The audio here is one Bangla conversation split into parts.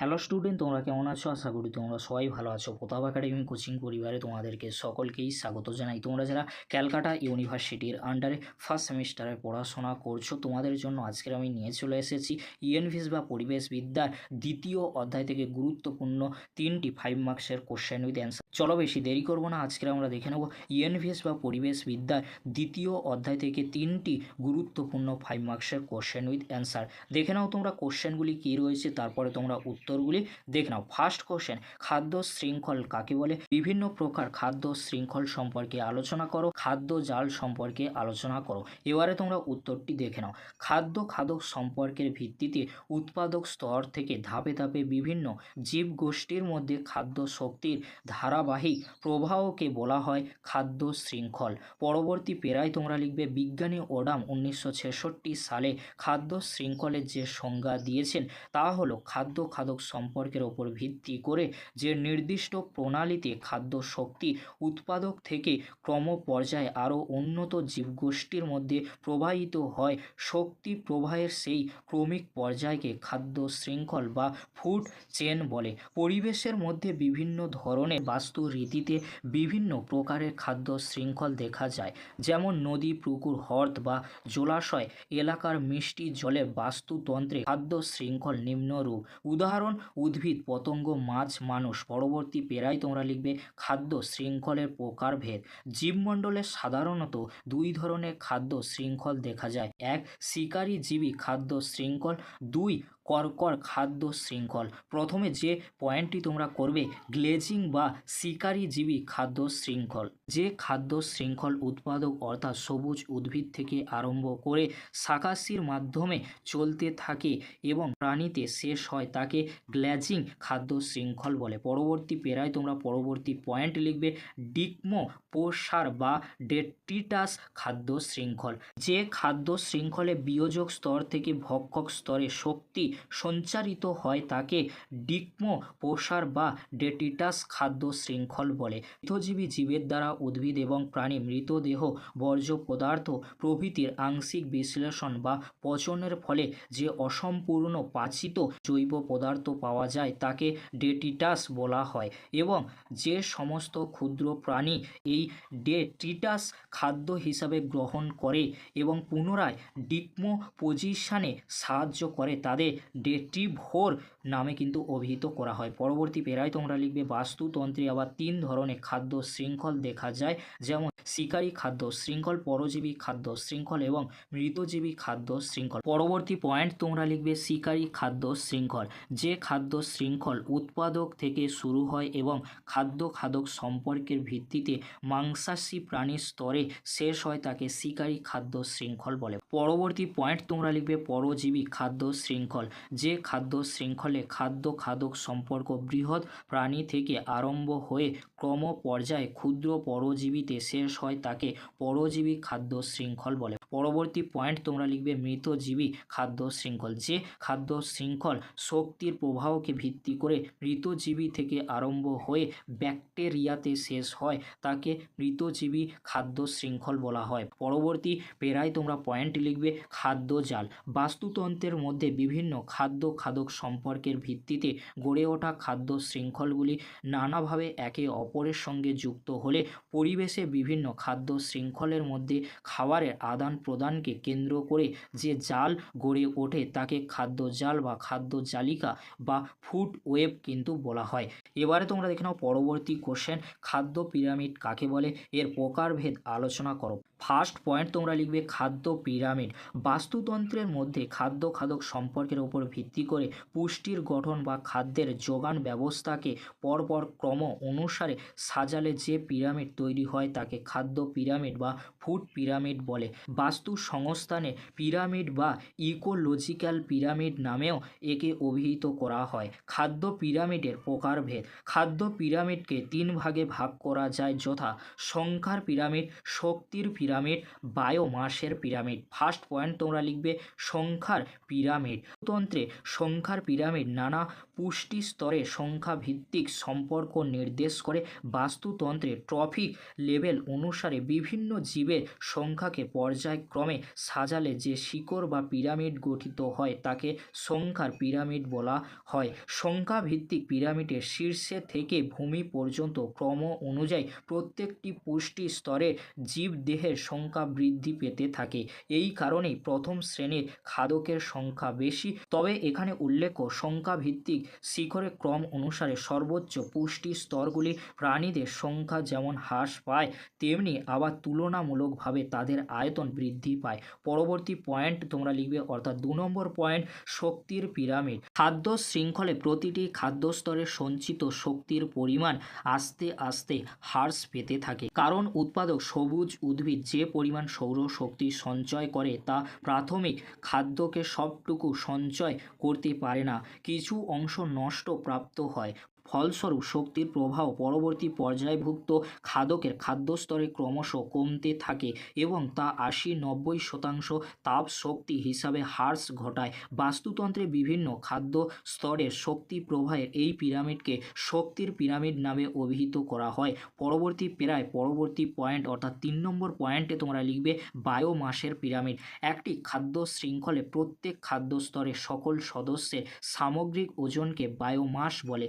হ্যালো স্টুডেন্ট তোমরা কেমন আছো? আশা করি তোমরা সবাই ভালো আছো। প্রতাপ একাডেমি কোচিং পরিবারে তোমাদেরকে সকলকেই স্বাগত জানাই। তোমরা যারা ক্যালকাটা ইউনিভার্সিটির আন্ডারে ফার্স্ট সেমিস্টারে পড়াশোনা করছ, তোমাদের জন্য আজকের আমি নিয়ে চলে এসেছি ইএনভিস বা পরিবেশ বিদ্যার দ্বিতীয় অধ্যায় থেকে গুরুত্বপূর্ণ তিনটি ফাইভ মার্কসের কোশ্চেন উইথ অ্যান্সার চলো বেশি দেরি করব না আজকের আমরা দেখে নেব ইএনভিএস বা পরিবেশ বিদ্যার দ্বিতীয় অধ্যায় থেকে তিনটি গুরুত্বপূর্ণ ফাইভ মার্কসের কোশ্চেন উইথ অ্যান্সার দেখে নাও তোমরা কোশ্চেনগুলি কী রয়েছে, তারপরে তোমরা উত্তরগুলি দেখে নাও। ফার্স্ট কোশ্চেন খাদ্য শৃঙ্খল কাকে বলে? বিভিন্ন প্রকার খাদ্য শৃঙ্খল সম্পর্কে আলোচনা করো, খাদ্য জাল সম্পর্কে আলোচনা করো। এবারে তোমরা উত্তরটি দেখে নাও। খাদ্য খাদক সম্পর্কের ভিত্তিতে উৎপাদক স্তর থেকে ধাপে ধাপে বিভিন্ন জীবগোষ্ঠীর মধ্যে খাদ্য শক্তির ধারাবাহিক প্রবাহকে বলা হয় খাদ্য শৃঙ্খল। পরবর্তী পেরায় তোমরা লিখবে, বিজ্ঞানী ওডাম উনিশশো ছেষট্টি সালে খাদ্য শৃঙ্খলের যে সংজ্ঞা দিয়েছেন, তা হলো খাদ্য খাদক সম্পর্কের ওপর ভিত্তি করে যে নির্দিষ্ট প্রণালীতে খাদ্য শক্তি উৎপাদক থেকে ক্রম পর্যায়ে আরও উন্নত জীবগোষ্ঠীর মধ্যে প্রবাহিত হয়, শক্তি প্রবাহের সেই ক্রমিক পর্যায়কে খাদ্য শৃঙ্খল বা ফুড চেন বলে। পরিবেশের মধ্যে বিভিন্ন ধরনের বাস্তু রীতিতে বিভিন্ন প্রকারের খাদ্য শৃঙ্খল দেখা যায়, যেমন নদী, পুকুর, হ্রদ বা জলাশয়। এলাকার মিষ্টি জলে বাস্তুতন্ত্রে খাদ্য শৃঙ্খল নিম্নরূপ। উদাহরণ উদ্ভিদ, পতঙ্গ, মাছ, মানুষ। পরবর্তী পেরায় তোমরা লিখবে খাদ্য শৃঙ্খলের প্রকারভেদ। জীবমণ্ডলে সাধারণত দুই ধরনের খাদ্য শৃঙ্খল দেখা যায়। এক শিকারী জীবী খাদ্য শৃঙ্খল। দুই কর্কর খাদ্য শৃঙ্খল। প্রথমে যে পয়েন্টটি তোমরা করবে, গ্লেজিং বা শিকারীজীবী খাদ্য শৃঙ্খল। যে খাদ্য শৃঙ্খল উৎপাদক অর্থাৎ সবুজ উদ্ভিদ থেকে আরম্ভ করে শাকাশির মাধ্যমে চলতে থাকে এবং প্রাণীতে শেষ হয়, তাকে গ্ল্যাজিং খাদ্য শৃঙ্খল বলে। পরবর্তী পেরায় তোমরা পরবর্তী পয়েন্ট লিখবে ডিকমো পোষার বা ডেট্রিটাস খাদ্য শৃঙ্খল। যে খাদ্য শৃঙ্খলে বিয়োজক স্তর থেকে ভক্ষক স্তরে শক্তি সঞ্চারিত হয় তাকে ডিকমো প্রসার বা ডেটিটাস খাদ্য শৃঙ্খল বলে। মৃতজীবী জীবের দ্বারা উদ্ভিদ এবং প্রাণী মৃতদেহ, বর্জ্য পদার্থ, প্রভৃতির আংশিক বিশ্লেষণ বা পচনের ফলে যে অসম্পূর্ণ পাচিত জৈব পদার্থ পাওয়া যায় তাকে ডেটিটাস বলা হয় এবং যে সমস্ত ক্ষুদ্র প্রাণী এই ডেটিটাস খাদ্য হিসাবে গ্রহণ করে এবং পুনরায় ডিকমো পজিশানে সাহায্য করে তাদের ডেট্রিভোর নামে কিন্তু অভিহিত করা হয়। পরবর্তী পেরায় তোমরা লিখবে, বাস্তুতন্ত্রে আবার তিন ধরনের খাদ্য শৃঙ্খল দেখা যায়, যেমন শিকারী খাদ্য শৃঙ্খল, পরজীবী খাদ্য শৃঙ্খল এবং মৃতজীবী খাদ্য শৃঙ্খল। পরবর্তী পয়েন্ট তোমরা লিখবে, শিকারী খাদ্য শৃঙ্খল। যে খাদ্য শৃঙ্খল উৎপাদক থেকে শুরু হয় এবং খাদ্য খাদক সম্পর্কের ভিত্তিতে মাংসাশী প্রাণীর স্তরে শেষ হয় তাকে শিকারী খাদ্য শৃঙ্খল বলে। পরবর্তী পয়েন্ট তোমরা লিখবে, পরজীবী খাদ্য শৃঙ্খল। যে খাদ্য শৃঙ্খলে খাদ্য খাদক সম্পর্ক বৃহৎ প্রাণী থেকে আরম্ভ হয়ে ক্রম পর্যায়ে ক্ষুদ্র পরজীবীতে শেষ হয় তাকে পরজীবী খাদ্য শৃঙ্খল বলে। পরবর্তী পয়েন্ট তোমরা লিখবে মৃতজীবী খাদ্য শৃঙ্খল। যে খাদ্য শৃঙ্খল শক্তির প্রবাহকে ভিত্তি করে মৃতজীবী থেকে আরম্ভ হয়ে ব্যাকটেরিয়াতে শেষ হয়, তাকে মৃতজীবী খাদ্য শৃঙ্খল বলা হয়। পরবর্তী পেরায় তোমরা পয়েন্ট লিখবে খাদ্য জাল। বাস্তুতন্ত্রের মধ্যে বিভিন্ন খাদ্য খাদক সম্পর্কের ভিত্তিতে গড়ে ওঠা খাদ্য শৃঙ্খলগুলি নানাভাবে একে অপরের সঙ্গে যুক্ত হলে পরিবেশে বিভিন্ন খাদ্য শৃঙ্খলের মধ্যে খাবারের আদান প্রদানকে কেন্দ্র করে যে জাল গড়ে ওঠে তাকে খাদ্য জাল বা খাদ্য জালিকা বা ফুড ওয়েব কিন্তু বলা হয়। এবারে তোমরা দেখে নাও পরবর্তী কোশ্চেন খাদ্য পিরামিড কাকে বলে? এর প্রকারভেদ আলোচনা করো। ফার্স্ট পয়েন্ট তোমরা লিখবে খাদ্য পিরামিড। বাস্তুতন্ত্রের মধ্যে খাদ্য খাদক সম্পর্কের উপর ভিত্তি করে পুষ্টির গঠন বা খাদ্যের যোগান ব্যবস্থাকে পরপর ক্রম অনুসারে সাজালে যে পিরামিড তৈরি হয় তাকে খাদ্য পিরামিড বা ফুড পিরামিড বলে। বাস্তু সংস্থানে পিরামিড বা ইকোলজিক্যাল পিরামিড নামেও একে অভিহিত করা হয়। খাদ্য পিরামিডের প্রকারভেদ। খাদ্য পিরামিডকে তিন ভাগে ভাগ করা যায়, যথা সংখ্যার পিরামিড, শক্তির পিরামিড পিরামিড বায়োমাসের পিরামিড। ফার্স্ট পয়েন্ট তোমরা লিখবে, সংখ্যার পিরামিড। তন্ত্রে সংখ্যার পিরামিড নানা পুষ্টি স্তরে সংখ্যা ভিত্তিক সম্পর্ক নির্দেশ করে। বাস্তুতন্ত্রে ট্রফিক লেভেল অনুসারে বিভিন্ন জীবের সংখ্যাকে পর্যায়ক্রমে সাজালে যে শিকড় বা পিরামিড গঠিত হয়, তাকে সংখ্যার পিরামিড বলা হয়। সংখ্যা ভিত্তিক পিরামিডের শীর্ষে থেকে ভূমি পর্যন্ত ক্রম অনুযায়ী প্রত্যেকটি পুষ্টি স্তরে জীবদেহের সংখ্যা বৃদ্ধি পেতে থাকে। এই কারণেই প্রথম শ্রেণির খাদকের সংখ্যা বেশি। তবে এখানে উল্লেখ্য সংখ্যা ভিত্তিক শিখরের ক্রম অনুসারে সর্বোচ্চ পুষ্টি স্তরগুলি প্রাণীদের সংখ্যা যেমন হ্রাস পায়, তেমনি আবার তুলনামূলকভাবে তাদের আয়তন বৃদ্ধি পায়। পরবর্তী পয়েন্ট তোমরা লিখবে, অর্থাৎ দু নম্বর পয়েন্ট, শক্তির পিরামিড। খাদ্য শৃঙ্খলে প্রতিটি খাদ্য স্তরে সঞ্চিত শক্তির পরিমাণ আস্তে আস্তে হ্রাস পেতে থাকে। কারণ উৎপাদক সবুজ, উদ্ভিদ যে পরিমাণ সৌরশক্তি সঞ্চয় করে তা প্রাথমিক খাদ্যকে সবটুকু সঞ্চয় করতে পারে না, কিছু অংশ নষ্ট প্রাপ্ত হয়। ফলস্বরূপ শক্তির প্রভাব পরবর্তী পর্যায়ভুক্ত খাদকের খাদ্যস্তরে ক্রমশ কমতে থাকে এবং তা আশি নব্বই শতাংশ তাপ শক্তি হিসাবে হ্রাস ঘটায়। বাস্তুতন্ত্রে বিভিন্ন খাদ্য স্তরের শক্তি প্রবাহের এই পিরামিডকে শক্তির পিরামিড নামে অভিহিত করা হয়। পরবর্তী প্রায় পরবর্তী পয়েন্ট অর্থাৎ তিন নম্বর পয়েন্টে তোমরা লিখবে বায়োমাসের পিরামিড। একটি খাদ্য শৃঙ্খলে প্রত্যেক খাদ্য স্তরে সকল সদস্যের সামগ্রিক ওজনকে বায়োমাস বলে।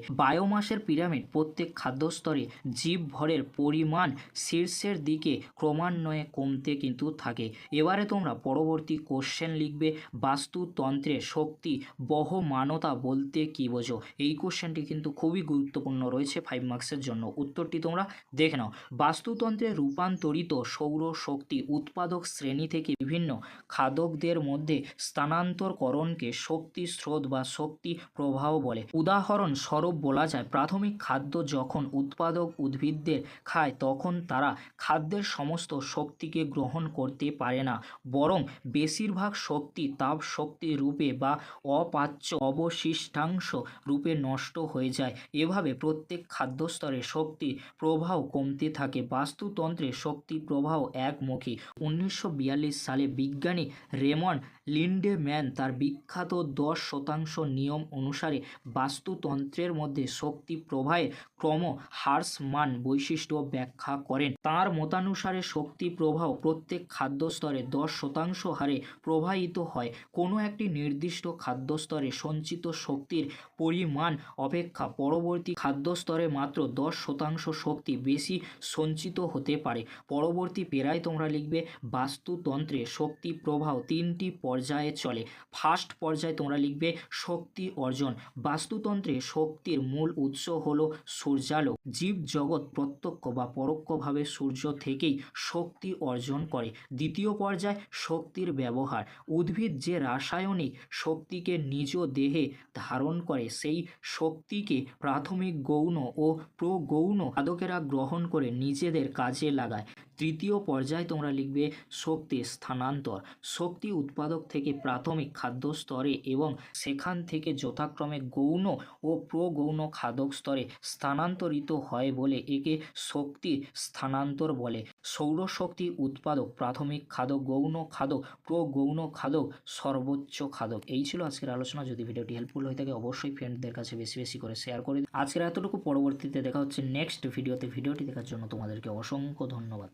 বায়োমাসের পিরামিড প্রত্যেক খাদ্যস্তরে জীব ভরের পরিমাণ শীর্ষের দিকে ক্রমান্বয়ে কমতে কিন্তু থাকে। এবারে তোমরা পরবর্তী কোশ্চেন লিখবে, বাস্তুতন্ত্রে শক্তি বহমানতা বলতে কী বোঝো? এই কোশ্চেনটি কিন্তু খুবই গুরুত্বপূর্ণ রয়েছে ফাইভ মার্কসের জন্য। উত্তরটি তোমরা দেখে নাও। বাস্তুতন্ত্রে রূপান্তরিত সৌর শক্তি উৎপাদক শ্রেণি থেকে বিভিন্ন খাদকদের মধ্যে স্থানান্তরকরণকে শক্তি স্রোত বা শক্তি প্রবাহ বলে। উদাহরণ স্বরূপ বলা যায় প্রাথমিক খাদ্য যখন উৎপাদক উদ্ভিদদের খায়, তখন তারা খাদ্যের সমস্ত শক্তিকে গ্রহণ করতে পারে না। বরং বেশিরভাগ শক্তি তাপ শক্তি রূপে বা অপাচ্য অবশিষ্টাংশ রূপে নষ্ট হয়ে যায়। এভাবে প্রত্যেক খাদ্যস্তরে শক্তি প্রবাহ কমতে থাকে। বাস্তুতন্ত্রে শক্তি প্রবাহ একমুখী। উনিশশো বিয়াল্লিশ সালে বিজ্ঞানী রেমন্ড লিন্ডেম্যান তার বিখ্যাত দশ শতাংশ নিয়ম অনুসারে বাস্তুতন্ত্রের মধ্যে শক্তি প্রবাহের ক্রম হ্রাসমান বৈশিষ্ট্য ব্যাখ্যা করেন। তার মতানুসারে শক্তি প্রবাহ প্রত্যেক খাদ্যস্তরে দশ শতাংশ হারে প্রবাহিত হয়। কোনো একটি নির্দিষ্ট খাদ্যস্তরে সঞ্চিত শক্তির পরিমাণ অপেক্ষা পরবর্তী খাদ্যস্তরে মাত্র দশ শতাংশ শক্তি বেশি সঞ্চিত হতে পারে। পরবর্তী পেরায় তোমরা লিখবে, বাস্তুতন্ত্রে শক্তি প্রবাহ তিনটি পর্যায়ে চলে। ফার্স্ট পর্যায়ে তোমরা লিখবে শক্তি অর্জন। বাস্তুতন্ত্রে শক্তির মূল উৎস হলো সূর্যালোক। জীব জগৎ প্রত্যক্ষ বা পরোক্ষভাবে সূর্য থেকেই শক্তি অর্জন করে। দ্বিতীয় পর্যায়, শক্তির ব্যবহার। উদ্ভিদ যে রাসায়নিক শক্তিকে নিজ দেহে ধারণ করে, সেই শক্তিকে প্রাথমিক গৌণ ও প্রগৌণ খাদকেরা গ্রহণ করে নিজেদের কাজে লাগায়। তৃতীয় পর্যায়ে তোমরা লিখবে শক্তি স্থানান্তর। শক্তি উৎপাদক থেকে প্রাথমিক খাদ্য স্তরে এবং সেখান থেকে যথাক্রমে গৌণ ও প্রগৌণ খাদক স্তরে স্থানান্তরিত হয় বলে একে শক্তি স্থানান্তর বলে। সৌরশক্তি উৎপাদক, প্রাথমিক খাদক, গৌণ খাদক, প্রগৌণ খাদক, সর্বোচ্চ খাদক। এই ছিল আজকের আলোচনা। যদি ভিডিওটি হেল্পফুল হয়ে থাকে, অবশ্যই ফ্রেন্ডদের কাছে বেশি বেশি করে শেয়ার করে। আজকের এতটুকু, পরবর্তীতে দেখা হচ্ছে নেক্সট ভিডিওতে ভিডিওটি দেখার জন্য তোমাদেরকে অসংখ্য ধন্যবাদ।